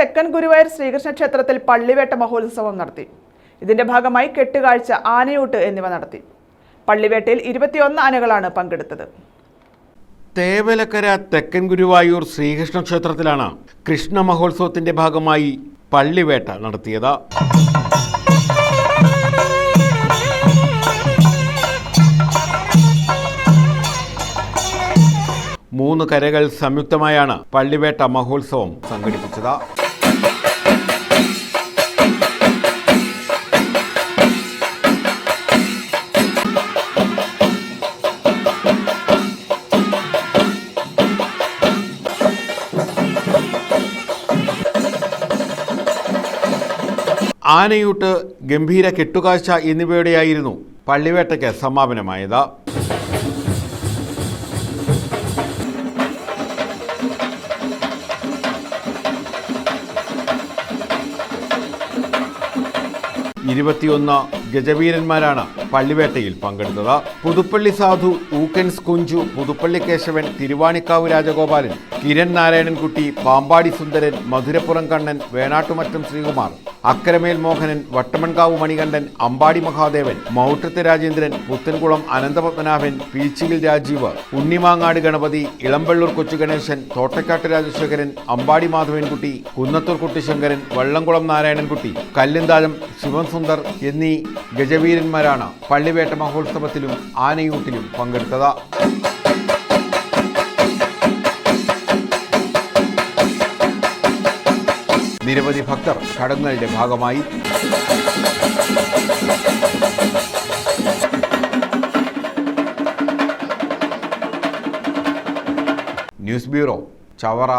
തെക്കൻ ഗുരുവായൂർ ശ്രീകൃഷ്ണ ക്ഷേത്രത്തിൽ പള്ളിവേട്ട മഹോത്സവം നടത്തി. ഇതിന്റെ ഭാഗമായി കെട്ടുകാഴ്ച ആനയൂട്ട് എന്നിവ നടത്തി. പള്ളിവേട്ടയിൽ ഇരുപത്തിയൊന്ന് ആനകളാണ് പങ്കെടുത്തത്. തേവലക്കര തെക്കൻ ഗുരുവായൂർ ശ്രീകൃഷ്ണ ക്ഷേത്രത്തിലാണ് കൃഷ്ണ മഹോത്സവത്തിന്റെ ഭാഗമായി പള്ളിവേട്ട നടത്തിയത്. മൂന്ന് കരകൾ സംയുക്തമായാണ് പള്ളിവേട്ട മഹോത്സവം സംഘടിപ്പിച്ചത്. ആനയൂട്ട് ഗംഭീര കെട്ടുകാഴ്ച എന്നിവയുടെയായിരുന്നു പള്ളിവേട്ടയ്ക്ക് സമാപനമായത്. ഇരുപത്തിയൊന്ന് ഗജവീരന്മാരാണ് പള്ളിവേട്ടയിൽ പങ്കെടുത്തത്. പുതുപ്പള്ളി സാധു ഊക്കൻസ് കുഞ്ചു പുതുപ്പള്ളി കേശവൻ തിരുവാണിക്കാവ് രാജഗോപാലൻ കിരൺ നാരായണൻകുട്ടി പാമ്പാടി സുന്ദരൻ മധുരപ്പുറം കണ്ണൻ വേണാട്ടുമറ്റം ശ്രീകുമാർ അക്കരമേൽ മോഹനൻ വട്ടമൺകാവ് മണികണ്ഠൻ അമ്പാടി മഹാദേവൻ മൗട്ടത്ത് രാജേന്ദ്രൻ പുത്തൻകുളം അനന്തപത്മനാഭൻ പീച്ചിയിൽ രാജീവ് ഉണ്ണിമാങ്ങാട് ഗണപതി ഇളമ്പള്ളൂർ കൊച്ചുഗണേശൻ തോട്ടക്കാട്ട് രാജശേഖരൻ അമ്പാടി മാധവൻകുട്ടി കുന്നത്തൂർ കുട്ടിശങ്കരൻ വള്ളംകുളം നാരായണൻകുട്ടി കല്ലുന്താഴം ശിവൻ സുന്ദർ എന്നീ ഗജവീരന്മാരാണ് പള്ളിവേട്ട മഹോത്സവത്തിലും ആനയൂട്ടിലും പങ്കെടുത്തത്. നിരവധി ഭക്തർ ചടങ്ങുകളുടെ ഭാഗമായി. News bureau Chavara.